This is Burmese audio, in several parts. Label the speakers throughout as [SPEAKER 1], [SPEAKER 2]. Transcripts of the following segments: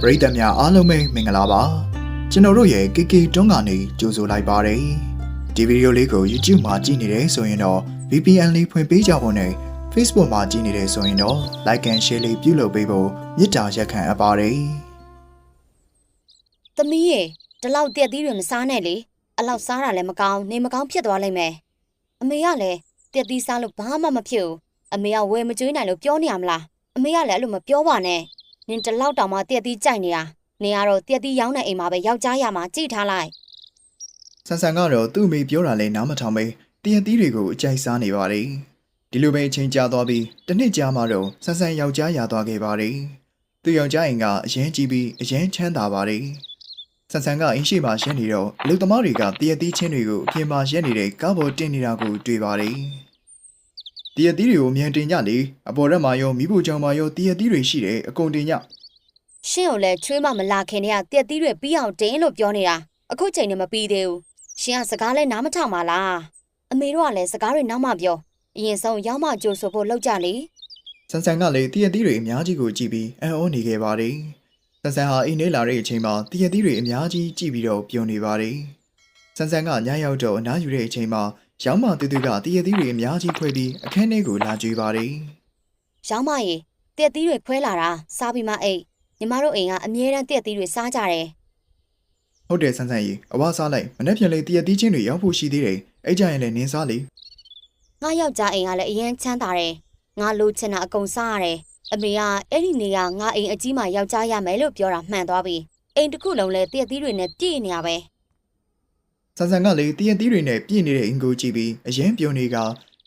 [SPEAKER 1] ပရိသတ်များအားလုံးပဲမင်္ဂလာပါကျွန်တော်တို့ရဲ့ KK တွန်းကနေကြိုဆိုလိုက်ပါတယ်ဒီဗီဒီယိုလေးကို YouTube မှာကြည့်နေတယ်ဆိုရင်တော့ VPN လေးဖွင့်ပေးကြဖို့နဲ့ Facebook မှာကြည့်နေတယ်ဆိုရင်တော့ Like and Share လေးပြုလုပ်ပေးဖို့မေတ္တာရက်ခံအပ်ပါတယ်။
[SPEAKER 2] သမီးရေဒီလောက်တက်သီးတွေမစားနဲ့လေ။အလောက်စားတာလည်းမကောင်းနေမကောင်းဖြစ်သွားလိမ့်မယ်။အမေကလည်းတက်သီးစားလို့ဘာမှမဖြစ်ဘူး။အမေကဝယ်မကျွေးနိုင်လို့ပြောနေရမလား။အမေကလည်းအဲ့လိုမပြောပါနဲ့။ နင်ဒီလောက်တောင်မှတက်သီးကြိုက်နေတာ။နေရတော့တက်သီးရောင်းတဲ့အိမ်မှာပဲယောက်ျားရမှာကြည့်ထားလိုက်
[SPEAKER 1] ဆန်ဆန်ကတော့သူ့အမေပြောတာလဲနားမထောင်ပဲတရက်သီးတွေကိုအကြိုက်စားနေပါတယ်ဒီလိုပဲအချိန်ကြာသွားပြီးတစ်နှစ်ကြာမှတော့ဆန်ဆန်ယောက်ျားရသွားခဲ့ပါတယ်သူယောက်ျားအိမ်ကအရင်ကြီးပြီးအရင်ချမ်းသာပါတယ်ဆန်ဆန်ကအင်းရှိမှရှင်းနေတော့လူသမားတွေကတရက်သီးချင်းတွေကိုအပြင်မှာရက်နေတဲ့ကားပေါ်တင်နေတာကိုတွေ့ပါတယ် တရက်သီးတွေကိုအမြန်တင်ကြလေအပေါ်ရက်မှာရောမိဖို့ကြောင်မှာရောတရက်သီးတွေရှိတယ်အကုန်တင်ကြ။
[SPEAKER 2] ရှင့်ကိုလည်းချွေးမမလာခင်တည်းကတက်သီးတွေပြီးအောင်တင်းလို့ပြောနေတာ။အခုချိန်နဲ့မပြီးသေးဘူး။ရှင်ကစကားလည်းနားမထောင်ပါလား။အမေတို့ကလည်းစကားတွေနောက်မှပြော။အရင်ဆုံးရောက်မှကြိုဆိုဖို့လောက်ကြလေ။
[SPEAKER 1] ဆန်ဆန်ကလည်းတရက်သီးတွေအများကြီးကိုကြည့်ပြီးအံ့ဩနေခဲ့ပါတယ်။ဆန်ဆန်ဟာအိမ်ထဲလာတဲ့အချိန်မှာတရက်သီးတွေအများကြီးကြည့်ပြီးတော့ပြုံနေပါတယ်။ဆန်ဆန်ကညရောက်တော့အနားယူတဲ့အချိန်မှာ ရောင်းမတူတူကတရက်သီးတွေအများကြီးခွဲပြီးအခန်းထဲကိုလာကြွေးပါတယ်
[SPEAKER 2] ရောင်းမရေတက်သီးတွေခွဲလာတာစားပြီးမှအိတ်ညီမတို့အိမ်ကအမြဲတမ်းတက်သီးတွေစားကြတယ်။
[SPEAKER 1] ဟုတ်တယ်ဆန်ဆန်ကြီးအဝါစားလိုက်မနေ့ပြန်လေတရက်သီးချင်းတွေရောက်ဖို့ရှိသေးတယ်။အဲ့ကြရင်လည်းနင်းစားလေ
[SPEAKER 2] ငါယောက်ျားအိမ်ကလည်းအရင်ချမ်းသာတယ်ငါလိုချင်တာအကုန်စားရတယ်အမေကအဲ့ဒီနေရာငါအိမ်အကြီးမှယောက်ျားရမယ်လို့ပြောတာမှန်သွားပြီအိမ်တစ်ခုလုံးလည်းတက်သီးတွေနဲ့ပြည့်နေရပဲ။
[SPEAKER 1] ဆန်ဆန်ကလည်းတရက်သီးတွေနဲ့ပြည့်နေတဲ့အင်ကိုကြည့်ပြီးအရင်ပြုံနေက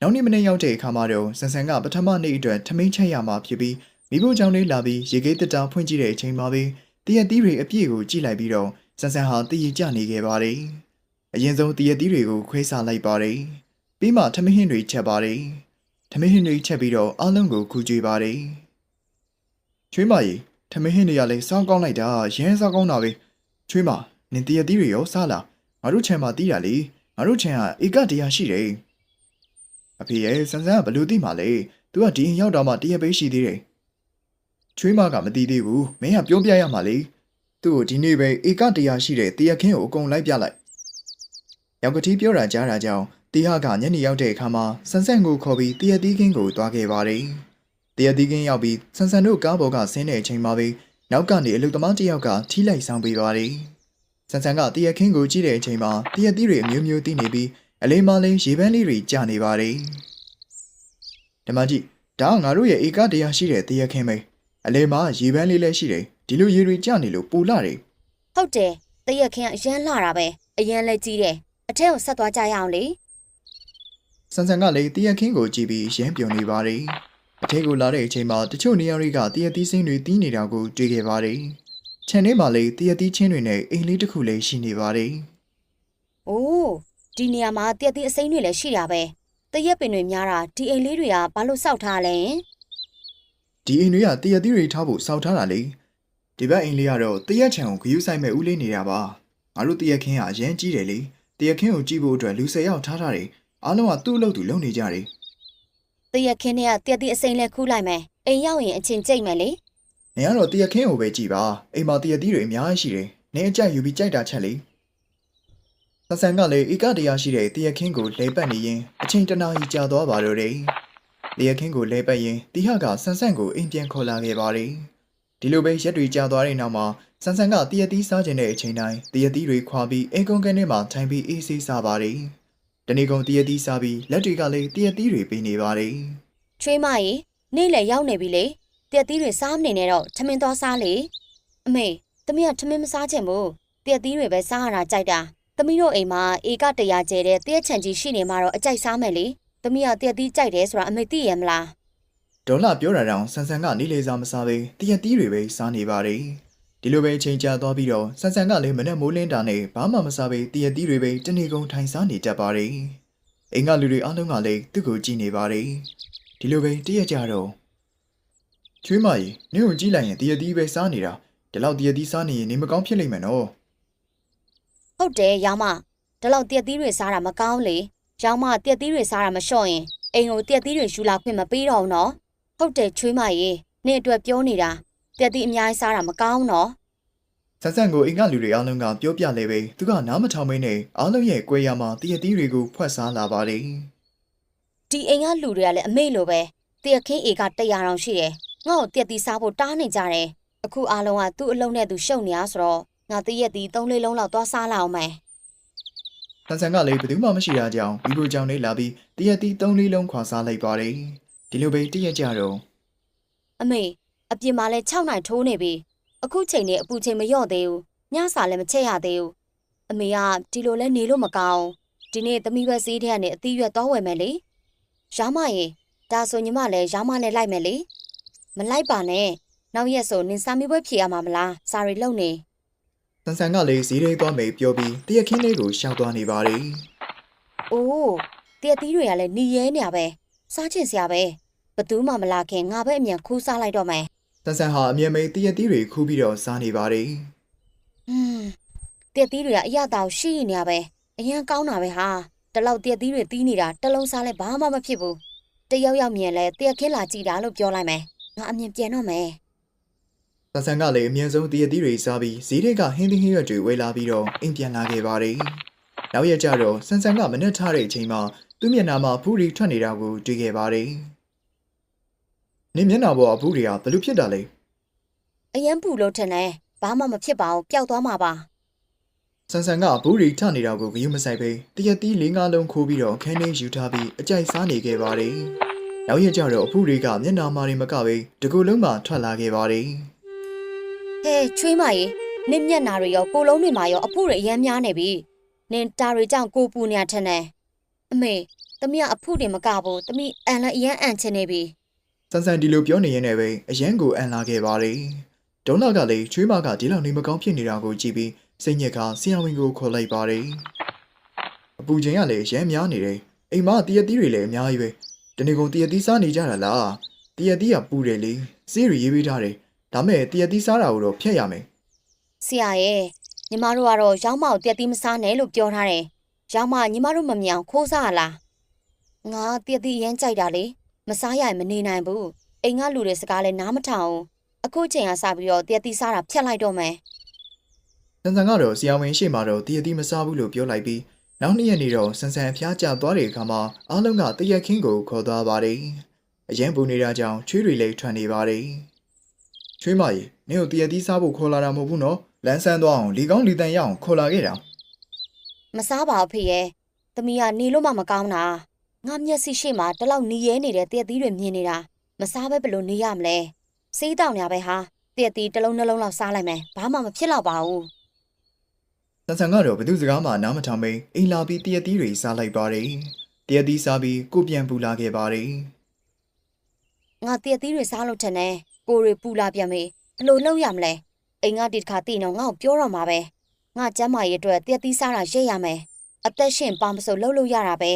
[SPEAKER 1] နောက်နေ့မနေ့ရောက်တဲ့အခါမှာတော့ဆန်ဆန်ကပထမနေ့အတွက်ထမင်းချက်ရမှာဖြစ်ပြီးမိဖို့ကြောင့်လေးလာပြီးရေကေးတက်တာဖွင့်ကြည့်တဲ့အချိန်မှာပဲတရက်သီးတွေအပြည့်ကိုကြည့်လိုက်ပြီးတော့ဆန်ဆန်ဟာတည်ရကြနေခဲ့ပါတယ်။အရင်ဆုံးတရက်သီးတွေကိုခွဲစားလိုက်ပါတယ်။ပြီးမှထမင်းဟင်းတွေချက်ပါတယ်။ထမင်းဟင်းတွေချက်ပြီးတော့အားလုံးကိုခူးကြွေးပါတယ်။ချွေးမကြီးထမင်းဟင်းတွေကလည်းစောင်းကောင်းလိုက်တာရမ်းစောင်းကောင်းတာပဲ။ချွေးမနင်တရက်သီးတွေရောစားလား ငါတို့ခြံမှာတီးတာလေငါတို့ခြံကဧကတရားရှိတယ်။အဖေရဲ့ဆန်ဆန်ကဘလို့သိမှလဲ။ तू ကဒီရင်ရောက်တော့မှတရက်ပဲရှိသေးတယ်။ချွေးမကမသိသေးဘူး။မင်းကပြောပြရမှာလေ။သူ့ကိုဒီနေ့ပဲဧကတရားရှိတဲ့တရက်ခင်းကိုအကုန်လိုက်ပြလိုက်။ရောက်ကတိပြောတာကြားတာကြောင့်တီဟာကညနေရောက်တဲ့အခါမှာဆန်ဆန်ကိုခေါ်ပြီးတရက်သီးခင်းကိုတွားခဲ့ပါတယ်။တရက်သီးခင်းရောက်ပြီးဆန်ဆန်တို့ကားပေါ်ကဆင်းတဲ့အချိန်မှာပဲနောက်ကနေအလုသမားတစ်ယောက်ကထီးလိုက်ဆောင်ပေးပါတယ်။ ဆန်ဆန်ကတရက်ခင်းကိုကြည့်တဲ့အချိန်မှာတရက်သီးတွေအမျိုးမျိုးတီးနေပြီးအလေးမလေးရေပန်းလေးတွေကျနေပါတယ်။ဓမ္မကြီးဒါကငါတို့ရဲ့ဧကတရားရှိတဲ့တရက်ခင်းပဲအလေးမရေပန်းလေးလည်းရှိတယ်ဒီလိုရေတွေကျနေလို့ပူလာတယ်
[SPEAKER 2] ဟုတ်တယ်တရက်ခင်းကအရန်လှတာပဲအရန်လည်းကြီးတယ်အထက်ကိုဆက်သွားကြရအောင်လေ
[SPEAKER 1] ဆန်ဆန်ကလည်းတရက်ခင်းကိုကြည့်ပြီးရမ်းပြုံနေပါတယ်အထက်ကိုလာတဲ့အချိန်မှာတချို့နေရာတွေကတရက်သီးစင်းတွေတီးနေတာကိုတွေ့ခဲ့ပါတယ် ခြံထဲမှာလည်းတရက်သီးချင်းတွေနဲ့အိမ်လေးတစ်ခုလည်းရှိနေပါတယ်
[SPEAKER 2] အိုးဒီနေရာမှာတက်သီးအစိမ်းတွေလည်းရှိတာပဲတရက်ပင်တွေများတာဒီအိမ်လေးတွေကဘာလို့စောက်ထားလဲဟင်
[SPEAKER 1] ဒီအိမ်တွေကတရက်သီးတွေထားဖို့စောက်ထားတာလေဒီဘက်အိမ်လေးကတော့တရက်ချံကိုဂယူးဆိုင်မဲ့ဦးလေးနေတာပါငါတို့တရက်ခင်းကအရန်ကြီးတယ်လေတရက်ခင်းကိုကြည့်ဖို့အတွက်လူ၁၀ယောက်ထားထားတယ်အားလုံးကသူ့အလုပ်သူလုပ်နေကြတယ်
[SPEAKER 2] တရက်ခင်းတွေကတက်သီးအစိမ်းလဲခူးလိုက်မယ်အိမ်ရောက်ရင်အချင်းကျိတ်မယ်လေ
[SPEAKER 1] နေကတော့တရက်ခင်းကိုပဲကြည့်ပါအိမ်မှာတရက်သီးတွေအများကြီးရှိတယ်နေအကြိုက်ယူပြီးကြိုက်တာချက်လေဆန်ဆန်ကလည်းဧကတရားရှိတဲ့တရက်ခင်းကိုလဲပတ်နေရင်အချိန်တနာကြီးကြာသွားပါတော့တယ်တရက်ခင်းကိုလဲပတ်ရင်တီဟကဆန်ဆန်ကိုအိမ်ပြန်ခေါ်လာခဲ့ပါတယ်ဒီလိုပဲရက်တွေကြာသွားတဲ့နောက်မှာဆန်ဆန်ကတရက်သီးစားခြင်းတဲ့အချိန်တိုင်းတရက်သီးတွေခွာပြီးအေကွန်ကန်ထဲမှာထိုင်ပြီးအေးဆေးစားပါတယ်တနေ့ကုန်တရက်သီးစားပြီးလက်တွေကလည်းတရက်သီးတွေပေးနေပါတယ်
[SPEAKER 2] ချွေးမရေနေ့လည်းရောက်နေပြီလေ တက်သီးတွေစားမနေနဲ့တော့ထမင်းသွားစားလေအမေသမီးကထမင်းမစားချင်ဘူးတက်သီးတွေပဲစားရတာကြိုက်တာသမီးတို့အိမ်မှာဧကတရာကျဲတဲ့တရက်ချန်ကြီးရှိနေမှာတော့အကြိုက်စားမယ်လေသမီးကတက်သီးကြိုက်တယ်ဆိုတာအမေသိရမလား
[SPEAKER 1] ဒေါ်လာပြောတာတောင်ဆန်ဆန်ကနေလေစားမစားပဲတရက်တီးတွေပဲစားနေပါတယ်ဒီလိုပဲအချိန်ကြာသွားပြီးတော့ဆန်ဆန်ကလည်းမနဲ့မိုးလင်းတာနဲ့ဘာမှမစားပဲတရက်တီးတွေပဲတနေ့ကုန်ထိုင်စားနေတတ်ပါတယ်အိမ်ကလူတွေအားလုံးကလည်းသူ့ကိုကြည့်နေပါတယ်ဒီလိုပဲတရက်ကြတော့ ချွေးမကြီးနင့်ကိုကြည့်လိုက်ရင်တရက်တီးပဲစားနေတာဒီလောက်တရက်တီးစားနေရင်နေမကောင်းဖြစ်လိမ့်မယ်နော်
[SPEAKER 2] ဟုတ်တယ်ရောင်မဒီလောက်တက်သီးတွေစားတာမကောင်းလေရောင်မတက်သီးတွေစားတာမလျှော့ရင်အိမ်ကိုတက်သီးတွေယူလာခွင့်မပေးတော့ဘူးနော်ဟုတ်တယ်ချွေးမရေနင့်အတွက်ပြောနေတာတက်သီးအများကြီးစားတာမကောင်းနော်
[SPEAKER 1] ဆန်းဆန်းကိုအိမ်ကလူတွေအားလုံးကပြောပြလဲပဲသူကနားမထောင်မင်းနဲ့အားလုံးရဲ့ကြွယ်ရမှာတရက်သီးတွေကိုဖွက်စားလာပါတယ်
[SPEAKER 2] ဒီအိမ်ကလူတွေကလည်းအမေလိုပဲတရခင်းအေက100တောင်ရှိတယ် ငါ့ကိုတက်သီးစားဖို့တားနေကြတယ်အခုအားလုံးကသူ့အလုံးနဲ့သူရှုပ်နေရဆိုတော့ငါတရက်သီး3လေးလုံးလောက်သွားစားလာအောင်မယ်
[SPEAKER 1] ဆန်းဆန်းကလည်းဘယ်သူမှမရှိတာကြောင့်မိဖို့ကြောင့်လေးလာပြီးတရက်သီး၃လေးလုံးခွာစားလိုက်ပါတယ်ဒီလိုပဲတရက်ကြတော့
[SPEAKER 2] အမေအပြင်မှာလဲ6နိုင်ထိုးနေပြီအခုချိန်နဲ့အပူချိန်မလျော့သေးဘူးညစာလည်းမချက်ရသေးဘူးအမေကဒီလိုလဲနေလို့မကောင်းဒီနေ့သမီးဘက်စီးတဲ့ကနေအသီးရွက်သွားဝယ်မယ်လေရောင်းမရေဒါဆိုညီမလည်းရောင်းမနဲ့လိုက်မယ်လေ မလိုက်ပါနဲ့နောက်ရက်ဆိုနင်စာမေးပွဲဖြေရမှာမလားစာရီလုံနေ
[SPEAKER 1] ဆန်းဆန်းကလည်းဈေးထဲသွားမယ်ပြောပြီးတရက်ခင်းလေးကိုရှောက်သွားနေပါတယ်
[SPEAKER 2] အိုးတရက်သီးတွေကလည်းหนีရဲနေရပဲစားချင်စရာပဲဘသူမှမလာခင်ငါပဲအမြန်ခူးစားလိုက်တော့မယ်
[SPEAKER 1] ဆန်းဆန်းဟာအမြဲမိတ်တရက်သီးတွေခူးပြီးတော့စားနေပါတယ်
[SPEAKER 2] ဟွန်းတရက်သီးတွေကအရသာကိုရှိနေရပဲအရင်ကောင်းတာပဲဟာတလောက်တရက်သီးတွေတီးနေတာတစ်လုံးစားလဲဘာမှမဖြစ်ဘူးတယောက်ယောက်မြင်လဲတရက်ခင်းလာကြည့်တာလို့ပြောလိုက်မယ် ငါအမြင်ပြန်တော့မယ်
[SPEAKER 1] ဆန်းဆန်းကလည်းအမြဲဆုံးတရက်သီးတွေစားပြီးဈေးထဲကဟင်းသီးဟင်းရွက်တွေဝယ်လာပြီးတော့အိမ်ပြန်လာခဲ့ပါတယ်နောက်ရက်ကျတော့ဆန်းဆန်းကမနဲ့ထားတဲ့အချိန်မှာသူ့မျက်နှာမှာဖူးရီထွက်နေတာကိုတွေ့ခဲ့ပါတယ်နင်မျက်နှာပေါ်အဖူးတွေကဘယ်လိုဖြစ်တာလဲ
[SPEAKER 2] အရင်ပူလို့ထင်တယ်ဘာမှမဖြစ်ပါဘူးပျောက်သွားမှာပါ
[SPEAKER 1] ဆန်ဆန်ကဘူးရီထနေတာကိုဂရုမစိုက်ပဲတရက်သီးလေးငါးလုံးခိုးပြီးတော့ခန်းထဲယူထားပြီးအကြိုက်စားနေခဲ့ပါတယ်။ နောက်ရက်ကျတော့အဖူတွေကမျက်နှာမာတွေမကပဲတကူလုံးမှထွက်လာခဲ့ပါတယ်
[SPEAKER 2] ဟဲချွေးမရေနင့်မျက်နာတွေရောကိုလုံးတွေမှာရောအဖို့တွေအရင်များနေပြီနင်တာတွေကြောင့်ကိုပူနေရထင်တယ်အမေသမီးကအဖို့တွေမကဘူးသမီးအန်လည်းအရင်အန်ချင်နေပြီ။
[SPEAKER 1] ဆန်ဆန်ဒီလိုပြောနေရင်လည်းပဲအရန်ကိုအန်လာခဲ့ပါတယ်။ဒုံးလာကလည်းချွေးမကဒီလောက်နေမကောင်းဖြစ်နေတာကိုကြည့်ပြီးစိတ်ညစ်ကဆရာဝန်ကိုခေါ်လိုက်ပါတယ်။အပူချိန်ကလည်းအရန်များနေတယ်။အိမ်မှာတရက်သီးတွေလည်းအများကြီးပဲ။ တနေ့ကုန်တရက်သီးစားနေကြတာလား။တရက်သီးကပူတယ်လေ။ဆေးရီရေးပေးထားတယ်။ဒါမဲ့တရက်သီးစားတာကိုတော့ဖျက်ရမယ်။
[SPEAKER 2] ဆရာရဲ့ညီမတို့ကတော့ရောင်းမကိုတက်သီးမစားနဲ့လို့ပြောထားတယ်ရောင်းမညီမတို့မမြောင်ခိုးစားရလားငါတက်သီးအရင်ကြိုက်တာလေမစားရရင်မနေနိုင်ဘူးအိမ်ကလူတွေစကားလည်းနားမထောင်ဘူးအခုချိန်ကစပြီးတော့တက်သီးစားတာဖြတ်လိုက်တော့မယ်
[SPEAKER 1] ဆန်ဆန်ကတော့ဆရာဝန်ရှေ့မှာတော့တရတိမစားဘူးလို့ပြောလိုက်ပြီး နောက်နှစ်ရက်နေတော့ဆန်ဆန်အဖျားကျသွားတဲ့အခါမှာအားလုံးကတရက်ခင်းကိုခေါ်သွားပါတယ်။အရင်ပူနေတာကြောင့်ချွေးတွေလည်းထွက်နေပါတယ်။ချွေးမကြီးနင့်ကိုတရက်တိစားဖို့ခေါ်လာတာမဟုတ်ဘူးနော်။လမ်းဆန်းသွားအောင်လီကောင်းလီတန်ရအောင်ခေါ်လာခဲ့တာ
[SPEAKER 2] မစားပါဘူးဖေရဲ့သမီးကနေလို့မှမကောင်းတာငါမျက်စိရှိမှတလောက်နီးရဲနေတဲ့တက်သီးတွေမြင်နေတာမစားပဲဘယ်လိုနေရမလဲစေးတောင်ညာပဲဟာတက်သီးတစ်လုံးနှလုံးလောက်စားလိုက်မယ်ဘာမှမဖြစ်တော့ပါဘူး။
[SPEAKER 1] ဆန်ဆန်ကတော့ဘသူစကားမှနားမထောင်ပဲအိမ်လာပြီးတရက်တိတွေစားလိုက်ပါတယ်။တရက်တိစားပြီးကိုပြန်ပူလာခဲ့ပါတယ်
[SPEAKER 2] ငါတက်သီးတွေစားလို့ထင်တယ်ကိုတွေပူလာပြန်ပြီဘယ်လိုလုပ်ရမလဲအိမ်ကဒီတစ်ခါတည်တော့ငါ့ကိုပြောတော့မှာပဲငါကျမ်းမာရေးအတွက်တက်သီးစားတာရိတ်ရမယ်အသက်ရှင်ပါမစို့လှုပ်လို့ရတာပဲ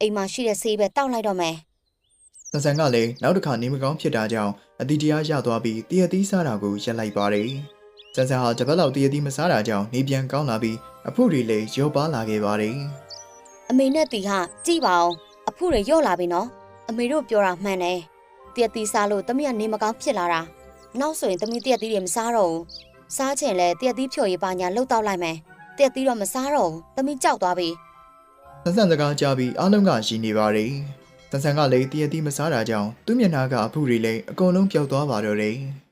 [SPEAKER 2] အိမ်မှာရှိတဲ့ဆေးပဲတောက်လိုက်တော့မယ်။
[SPEAKER 1] ဆန်ဆန်ကလည်းနောက်တစ်ခါနေမကောင်းဖြစ်တာကြောင့်အတီတရားရသွားပြီးတရက်တိစားတာကိုရပ်လိုက်ပါတယ်။ ဆန်ဆန်ဟာတပတ်လောက်တရက်တိမစားတာကြောင့်နေပြန်ကောင်းလာပြီးအဖို့တွေလည်းရောပါလာခဲ့ပါတယ်။
[SPEAKER 2] အမေနဲ့တီဟာကြည့်ပါအောင်အဖို့တွေရော့လာပြီနော်အမေတို့ပြောတာမှန်တယ်တက်သီးစားလို့တမီးကနေမကောင်းဖြစ်လာတာနောက်ဆိုရင်တမီးတက်သီးတွေမစားတော့ဘူးစားချင်လဲတက်သီးဖြိုရည်ပါညာလှုပ်တော့လိုက်မယ်တက်သီးတော့မစားတော့ဘူးတမီးကြောက်သွားပြီ
[SPEAKER 1] ဆန်ဆန်စကားကြားပြီးအားလုံးကရှိနေပါတယ်။ဆန်ဆန်ကလည်းတရက်တိမစားတာကြောင့်သူ့မျက်နှာကအဖုတွေလည်းအကုန်လုံးပျောက်သွားပါတော့တယ်။